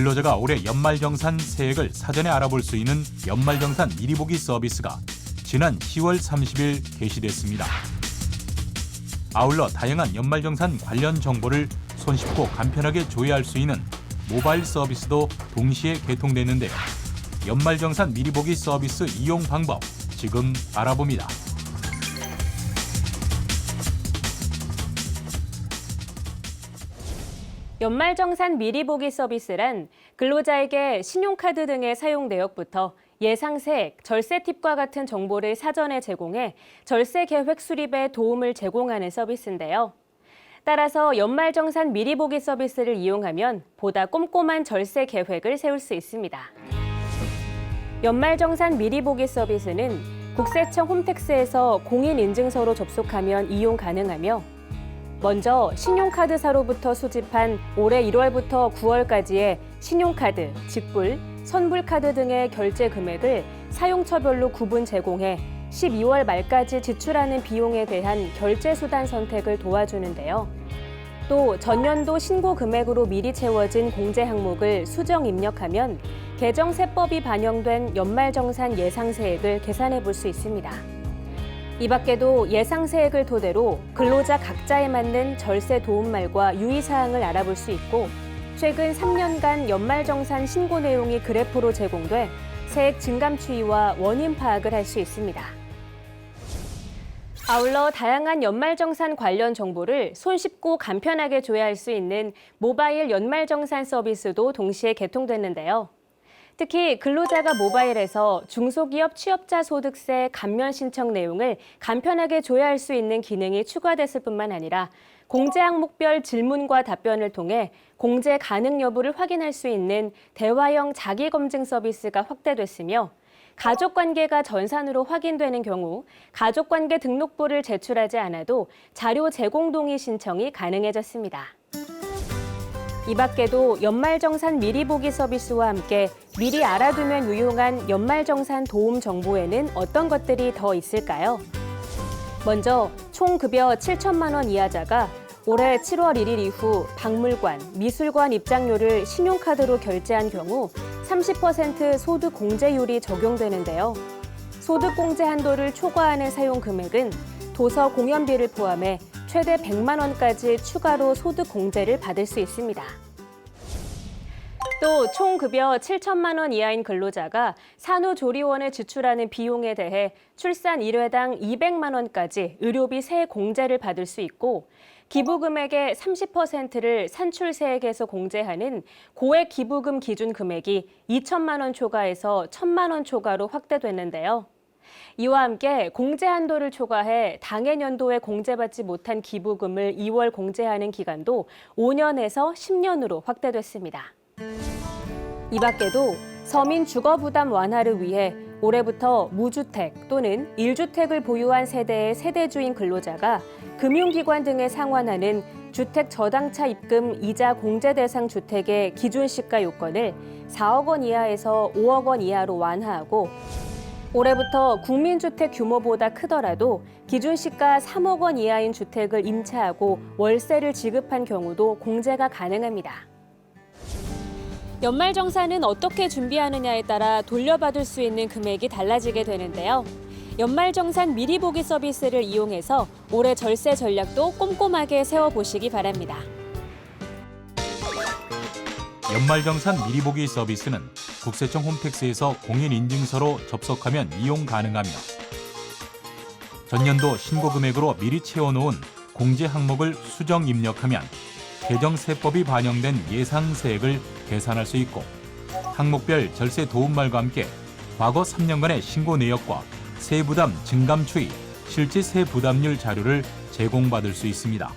근로자가 올해 연말정산 세액을 사전에 알아볼 수 있는 연말정산 미리 보기 서비스가 지난 10월 30일 개시됐습니다. 아울러 다양한 연말정산 관련 정보를 손쉽고 간편하게 조회할 수 있는 모바일 서비스도 동시에 개통됐는데요. 연말정산 미리 보기 서비스 이용 방법 지금 알아봅니다. 연말정산 미리 보기 서비스란 근로자에게 신용카드 등의 사용 내역부터 예상 세액, 절세 팁과 같은 정보를 사전에 제공해 절세 계획 수립에 도움을 제공하는 서비스인데요. 따라서 연말정산 미리 보기 서비스를 이용하면 보다 꼼꼼한 절세 계획을 세울 수 있습니다. 연말정산 미리 보기 서비스는 국세청 홈택스에서 공인인증서로 접속하면 이용 가능하며 먼저 신용카드사로부터 수집한 올해 1월부터 9월까지의 신용카드, 직불, 선불카드 등의 결제 금액을 사용처별로 구분 제공해 12월 말까지 지출하는 비용에 대한 결제 수단 선택을 도와주는데요. 또 전년도 신고 금액으로 미리 채워진 공제 항목을 수정 입력하면 개정세법이 반영된 연말정산 예상세액을 계산해 볼 수 있습니다. 이 밖에도 예상세액을 토대로 근로자 각자에 맞는 절세 도움말과 유의사항을 알아볼 수 있고 최근 3년간 연말정산 신고 내용이 그래프로 제공돼 세액 증감 추이와 원인 파악을 할 수 있습니다. 아울러 다양한 연말정산 관련 정보를 손쉽고 간편하게 조회할 수 있는 모바일 연말정산 서비스도 동시에 개통됐는데요. 특히 근로자가 모바일에서 중소기업 취업자 소득세 감면 신청 내용을 간편하게 조회할 수 있는 기능이 추가됐을 뿐만 아니라 공제 항목별 질문과 답변을 통해 공제 가능 여부를 확인할 수 있는 대화형 자기검증 서비스가 확대됐으며 가족관계가 전산으로 확인되는 경우 가족관계 등록부를 제출하지 않아도 자료 제공 동의 신청이 가능해졌습니다. 이 밖에도 연말정산 미리 보기 서비스와 함께 미리 알아두면 유용한 연말정산 도움 정보에는 어떤 것들이 더 있을까요? 먼저 총 급여 7천만 원 이하자가 올해 7월 1일 이후 박물관, 미술관 입장료를 신용카드로 결제한 경우 30% 소득 공제율이 적용되는데요. 소득 공제 한도를 초과하는 사용 금액은 도서 공연비를 포함해 최대 100만 원까지 추가로 소득 공제를 받을 수 있습니다. 또 총 급여 7천만 원 이하인 근로자가 산후조리원에 지출하는 비용에 대해 출산 1회당 200만 원까지 의료비 세액 공제를 받을 수 있고 기부 금액의 30%를 산출세액에서 공제하는 고액 기부금 기준 금액이 2천만 원 초과해서 1천만 원 초과로 확대됐는데요. 이와 함께 공제 한도를 초과해 당해년도에 공제받지 못한 기부금을 2월 공제하는 기간도 5년에서 10년으로 확대됐습니다. 이 밖에도 서민 주거 부담 완화를 위해 올해부터 무주택 또는 일주택을 보유한 세대의 세대주인 근로자가 금융기관 등에 상환하는 주택 저당차 입금 이자 공제 대상 주택의 기준 시가 요건을 4억 원 이하에서 5억 원 이하로 완화하고 올해부터 국민주택 규모보다 크더라도 기준 시가 3억 원 이하인 주택을 임차하고 월세를 지급한 경우도 공제가 가능합니다. 연말정산은 어떻게 준비하느냐에 따라 돌려받을 수 있는 금액이 달라지게 되는데요. 연말정산 미리 보기 서비스를 이용해서 올해 절세 전략도 꼼꼼하게 세워보시기 바랍니다. 연말정산 미리 보기 서비스는 국세청 홈택스에서 공인인증서로 접속하면 이용 가능하며 전년도 신고 금액으로 미리 채워놓은 공제 항목을 수정 입력하면 개정세법이 반영된 예상 세액을 계산할 수 있고 항목별 절세 도움말과 함께 과거 3년간의 신고 내역과 세부담 증감 추이, 실제 세부담률 자료를 제공받을 수 있습니다.